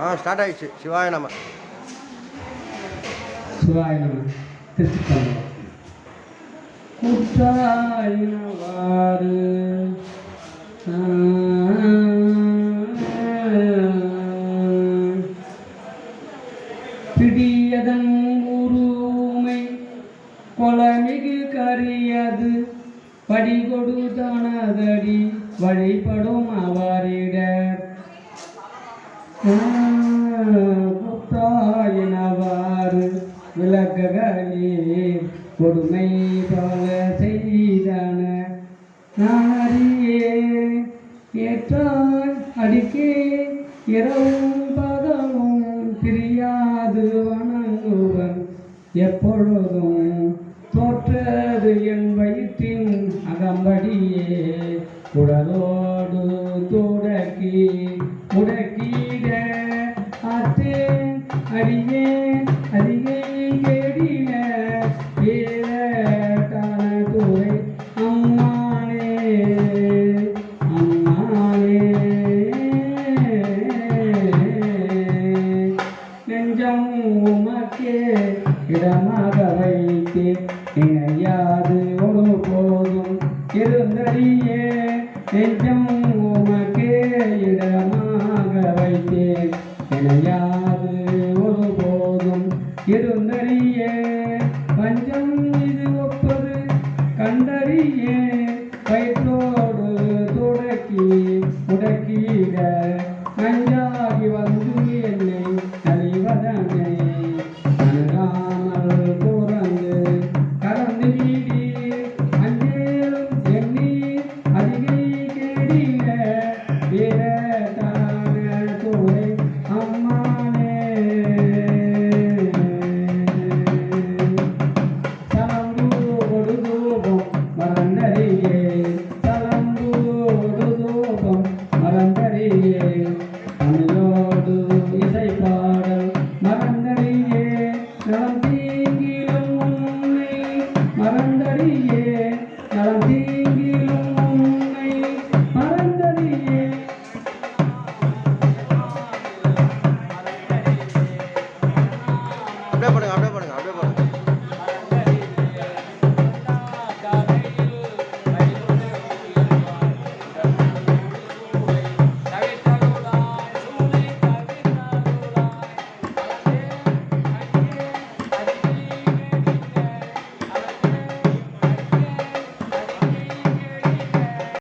ஆ start ஆயிடுச்சு. சிவாய நம. சிவாய நம. திருச்சிற்றம்பலம். குற்றாயினவாறு பிடியதன் உருமை கொலமிகு கரியது. படிகொடு தனதடி வழிபடும் அவரிடர். புத்தாயினவாறு விளக்ககளீர் கொடுமை பல செய்தன. நாரியே ஏற்றாய் அடிக்கே இரவும் பதவும் பிரியாது வணங்குவன் எப்பொழுதும் தோற்றது என் வயிற்றின் அகம்படியே உடலோ இடமாக வைத்தே நினையாது ஒரு போதும் இருந்தடியே. நெஞ்சம் உமக்கே இடமாக வைத்தேன் இணையா அப்படியே போடுங்க